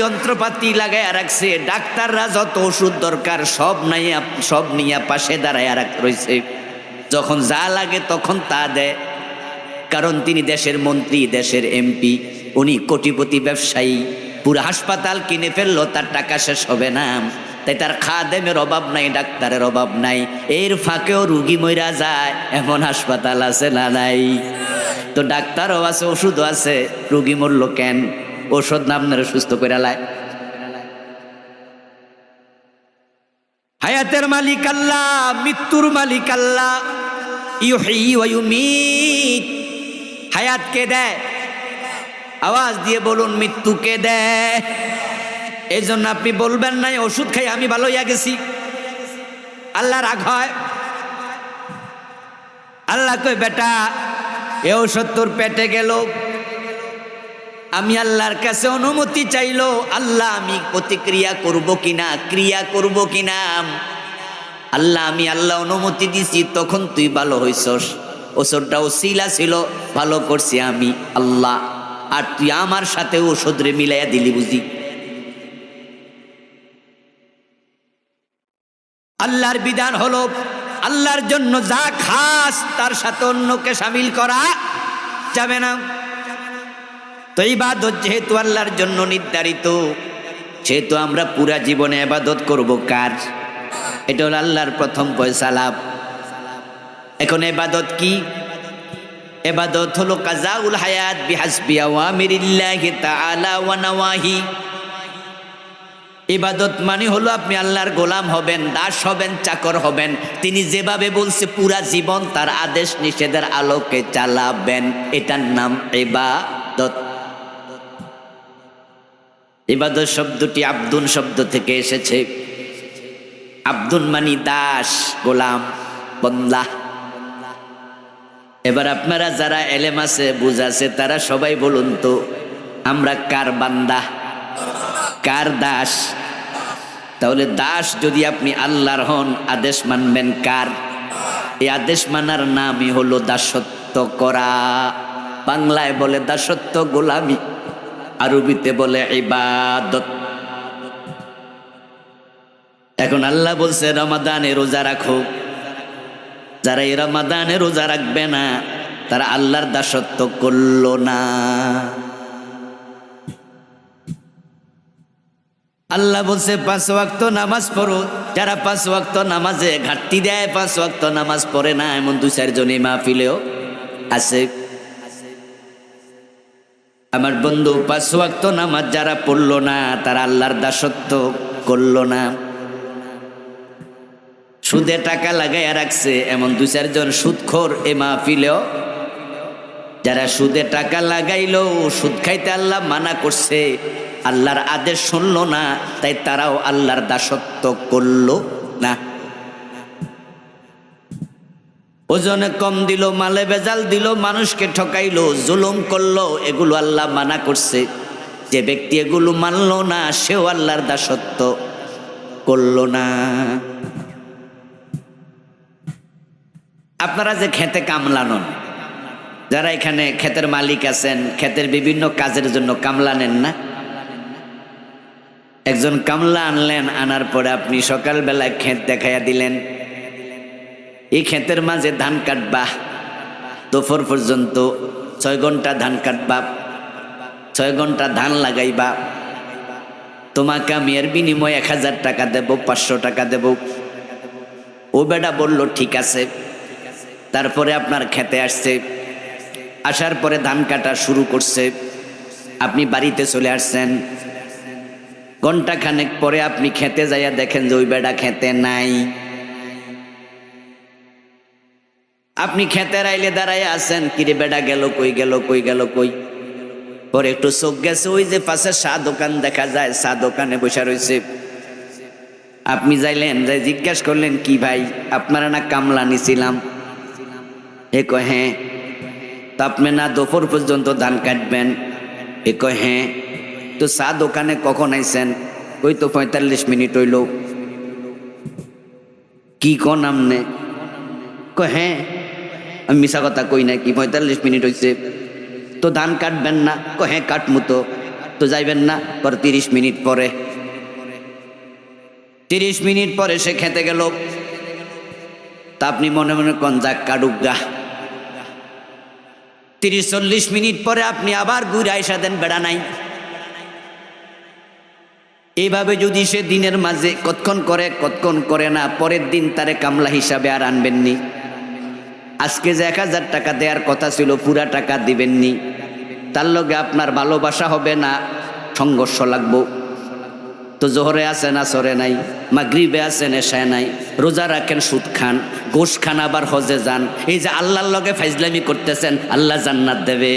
যন্ত্রপাতি লাগাইয়া রাখছে, ডাক্তাররা যত ওষুধ দরকার সব নাই সব নিয়ে পাশে দাঁড়াইয়া রাখ রয়েছে যখন যা লাগে তখন তা দেয়। কারণ তিনি দেশের মন্ত্রী, দেশের এমপি, উনি কোটিপতি ব্যবসায়ী। পুরো হাসপাতাল কিনে ফেলল, তার টাকা শেষ হবে না। তাই তার খাদেমের অভাব নাই, ডাক্তারের অভাব নাই। এর ফাঁকেও রুগী মইরা যায়, এমন হাসপাতাল আছে না নাই? তো ডাক্তারও আছে, ওষুধও আছে। রুগী মরলো কেন? ওষুধ না আপনারা সুস্থ করে লায়। হায়াতের মালিক আল্লাহ, মৃত্যুর মালিক আল্লাহ হায়াত কে দেয়? আওয়াজ দিয়ে বলুন, মৃত্যু কে দেয়? এই জন্য আপনি বলবেন নাই, ওষুধ খাই, আমি ভালো গেছি। আল্লাহ রাগ হয়। আল্লাহ কই বেটা, এ ওষুধ তোর পেটে গেল। আমি আল্লাহর কাছে অনুমতি চাইলো, আল্লাহ, আমি প্রতিক্রিয়া করব কিনা, ক্রিয়া করব কিনা? আল্লাহ, আমি আল্লাহ অনুমতি দিছি, তখন তুই ভালো হইছস। ওষুধটা ওসিলা ছিল, ভালো করছি আমি, আল্লাহ। আর তুই আমার সাথে ওষুধ রে মিলাইয়া দিলি বুঝি। আল্লাহর বিধান হলো, আল্লাহর জন্য যা খাস, তার সাথে অন্যকে সামিল করা যাবে না। তো ইবাদত যেহেতু আল্লাহর জন্য নির্ধারিত, সেহেতু আমরা পুরা জীবনে আবাদত করব কার? এটা হলো আল্লাহর প্রথম পয়সা লাভ। এখন এবাদত কি? এবাদত হলো কাজাউল হায়াত বিহাসবি আওয়ামিরিল্লাহি তাআলা ওয়া নাওয়াহি। ইবাদত মানে হলো আপনি আল্লাহর গোলাম হবেন, দাস হবেন, চাকর হবেন। তিনি যেভাবে বলছে, পুরা জীবন তার আদেশ নিষেধের আলোকে চালাবেন। এটার নাম ইবাদত। ইবাদত শব্দটি আব্দুন শব্দ থেকে এসেছে। আব্দুল মানি দাস, গোলাম বন্দা এবার আপনারা যারা এলেম আছে বুঝাছে তারা সবাই বলুন তো, আমরা কার বান্দা? কার দাস? তাহলে দাস যদি আপনি আল্লাহর হন, আদেশ মানবেন কার? এই আদেশ মানার নামই হলো দাসত্ব করা। বাংলায় বলে দাসত্ব গোলামি। আরবিতে বলে ইবাদত। এখন আল্লাহ বলছে, রমাদানে রোজা রাখো। যারা এই রমাদানে রোজা রাখবে না, তারা আল্লাহর দাসত্ব করল না। আল্লাহ বলছে, পাঁচ ওয়াক্ত নামাজ পড়ো। যারা পাঁচ ওয়াক্ত নামাজে ঘাটতি দেয়, পাঁচ ওয়াক্ত নামাজ পড়ে না, এমন দু চারজন এই মাহফিলেও আছে। আমার বন্ধু, পাঁচ ওয়াক্ত নামাজ যারা পড়ল না, তারা আল্লাহর দাসত্ব করল না। সুদে টাকা লাগাইয়া রাখছে, এমন দু চারজন সুদখোর এ মাহফিলেও। যারা সুদে টাকা লাগাইলো, সুদ খাইতে আল্লাহ মানা করছে, আল্লাহর আদেশ শুনল না, তাই তারাও আল্লাহর দাসত্ব করল না। ওজনে কম দিল, মালে বেজাল দিল, মানুষকে ঠকাইলো, জুলুম করল, এগুলো আল্লাহ মানা করছে। যে ব্যক্তি এগুলো মানলো না, সেও আল্লাহর দাসত্ব করল না। আপনারা যে খেতে কামলানন যারা এখানে ক্ষেতের মালিক আছেন ক্ষেতের বিভিন্ন কাজের জন্য কামলা নেন না? একজন কামলা আনলেন, আনার পরে আপনি সকালবেলায় ক্ষেত দেখাইয়া দিলেন এই ক্ষেতের মাঝে ধান কাটবা। দুপুর পর্যন্ত ছয় ঘণ্টা ধান কাটবা। ছয় ঘণ্টা ধান লাগাইবা। তোমাকে আমি এর বিনিময়ে এক হাজার টাকা দেব, পাঁচশো টাকা দেব। ও বেটা বলল, ঠিক আছে। তারপরে আপনার খেতে আসছে। আসার পরে ধান কাটা শুরু করছে। আপনি বাড়িতে চলে আসছেন। ঘণ্টা খানেক পরে আপনি খেতে যাইয়া দেখেন যে ওই বেড়া খেতে নাই। আপনি খেতে আইলে দাঁড়াই আছেন, কিরে বেড়া গেল কই গেল কই গেল কই? পরে একটু চোখ গেছে, ওই যে পাশে চা দোকান দেখা যায়, চা দোকানে বসে রয়েছে। আপনি যাইলেন, যাই জিজ্ঞেস করলেন, কি ভাই, আপনারা না কামলা নিছিলাম? এ কয় হ্যাঁ। তা আপনি না দুপুর পর্যন্ত ধান কাটবেন? এ কয় হ্যাঁ। তো চা দোকানে কখন আইছেন? ওই তো পঁয়তাল্লিশ মিনিট হইল। কি কন আমনে? কয় হ্যাঁ। আমি মিশা কথা কই না কি? পঁয়তাল্লিশ মিনিট হয়েছে তো ধান কাটবেন না, কয় হ্যাঁ কাটমু তো। তো যাইবেন না, পর তিরিশ মিনিট পরে। তিরিশ মিনিট পরে সে খেতে গেল। তা আপনি মনে মনে কন যাক কাডুগা তিরিশ চল্লিশ মিনিট পরে আপনি আবার ঘুরে আইসা দেন বেড়া নাই। এইভাবে যদি সে দিনের মাঝে কতক্ষণ করে কতক্ষণ করে না, পরের দিন তারে কামলা হিসাবে আর আনবেননি। আজকে যে এক হাজার টাকা দেওয়ার কথা ছিল, পুরা টাকা দিবেননি। তার লগে আপনার ভালোবাসা হবে না, সংঘর্ষ লাগবো। তো জোহরে আছে না, সরে নাই। মাগরিবে আছে নেশায় নাই। রোজা রাখেন, সুদ খান, গোশ খান, আবার হজে যান। এই যে আল্লাহর লগে ফাইজলামি করতেছেন, আল্লাহ জান্নাত দেবে।